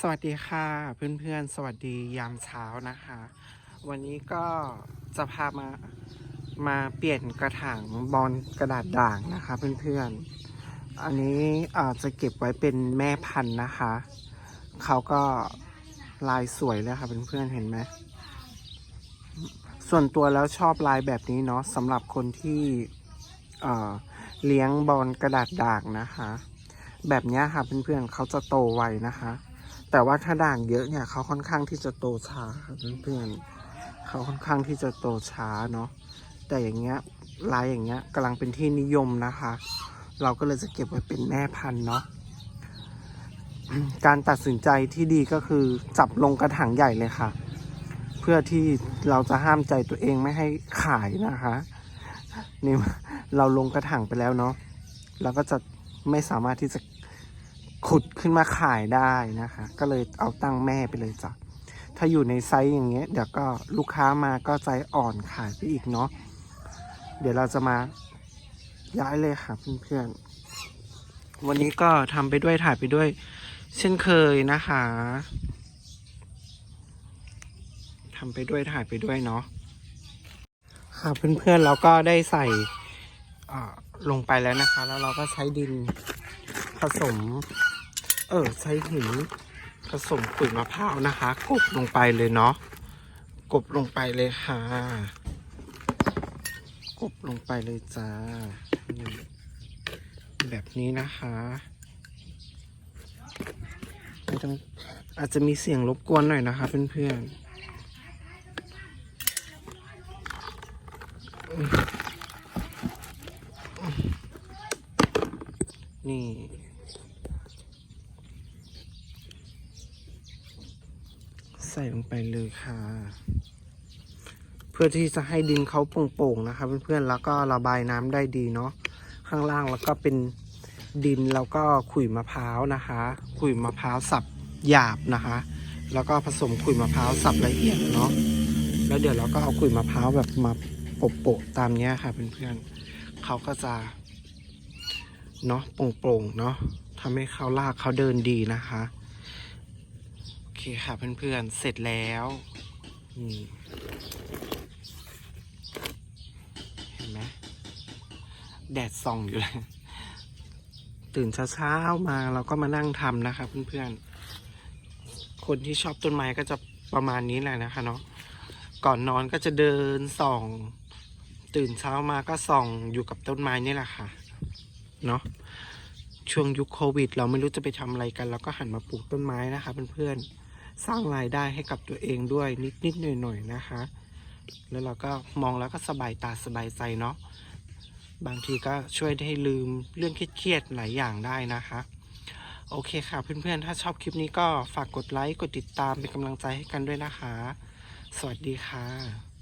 สวัสดีค่ะเพื่อนๆ สวัสดียามเช้านะคะ วันนี้ก็จะพามามาเปลี่ยนกระถางบอลกระดาษด่างนะคะ เพื่อนๆ อันนี้อาจจะเก็บไว้เป็นแม่พันธุ์นะคะ เขาก็ลายสวยเลยค่ะเพื่อนๆ เห็นไหมส่วนตัวแล้วชอบลายแบบนี้เนาะสำหรับคนที่เเลี้ยงบอลกระดาษด่างนะคะ แบบนี้ค่ะเพื่อนๆเขาจะโตไวนะคะ แต่ว่าถ้าด่างเยอะเนี่ยเขาค่อนข้างที่จะโตช้าเพื่อนๆเขาค่อนข้างที่จะโตช้าเนาะแต่อย่างเงี้ยลายอย่างเงี้ยกำลังเป็นที่นิยมนะคะ เราก็เลยจะเก็บไว้เป็นแม่พันธุ์เนาะการตัดสินใจที่ดีก็คือจับลงกระถางใหญ่เลยค่ะ เพื่อที่เราจะห้ามใจตัวเองไม่ให้ขายนะคะนี่เราลงกระถางไปแล้วเนาะเราก็จะไม่สามารถที่จะ ขุดขึ้นมาขายได้นะคะ ก็เลยเอาตั้งแม่ไปเลยจ้ะถ้าอยู่ในไซส์อย่างเงี้ย เดี๋ยวก็ลูกค้ามาก็ใจอ่อนขายไปอีกเนาะเดี๋ยวเราจะมาย้ายเลยค่ะเพื่อนๆ วันนี้ก็ทำไปด้วยถ่ายไปด้วย เช่นเคยนะคะทำไปด้วยถ่ายไปด้วยเนาะค่ะเพื่อนๆเราก็ได้ใส่ลงไปแล้วนะคะ แล้วเราก็ใช้ดินผสม เออใช้หินผสมขุยมะพร้าวนะคะ กบลงไปเลยเนาะกบลงไปเลยค่ะ กบลงไปเลยจ้าแบบนี้นะคะไม่ต้องอาจจะมีเสียงรบกวนหน่อยนะคะ เพื่อนๆ นี่ ใส่ลงไปเลยค่ะ เพื่อที่จะให้ดินเขาโป่งๆนะคะเพื่อนๆแล้วก็ระบายน้ำได้ดีเนาะข้างล่างแล้วก็เป็นดินแล้วก็ขุยมะพร้าวนะคะ ขุยมะพร้าวสับหยาบนะคะ แล้วก็ผสมขุยมะพร้าวสับละเอียดเนาะแล้วเดี๋ยวเราก็เอาขุยมะพร้าวแบบมาโปะๆตามเนี้ยค่ะเพื่อนๆเขาก็จะเนาะโปร่งๆเนาะทำให้เขาลากเขาเดินดีนะคะ คค่ะเพื่อนๆ เสร็จแล้วนี่เห็นไหมแดดส่องอยู่เลย ตื่นเช้าๆมาเราก็มานั่งทำนะคะเพื่อนๆ คนที่ชอบต้นไม้ก็จะประมาณนี้แหละนะคะเนาะก่อนนอนก็จะเดินส่อง ตื่นเช้ามาก็ส่องอยู่กับต้นไม้นี่แหละค่ะเนาะช่วงยุคโควิด เราไม่รู้จะไปทำอะไรกัน เราก็หันมาปลูกต้นไม้นะคะเพื่อนๆ สร้างรายได้ให้กับตัวเองด้วยนิดๆหน่อยๆนะคะ แล้วเราก็มองแล้วก็สบายตาสบายใจเนาะบางทีก็ช่วยให้ลืมเรื่องเครียดๆหลายอย่างได้นะคะ โอเคค่ะเพื่อนๆ ถ้าชอบคลิปนี้ก็ฝากกดไลค์ กดติดตามเป็นกำลังใจให้กันด้วยนะคะ สวัสดีค่ะ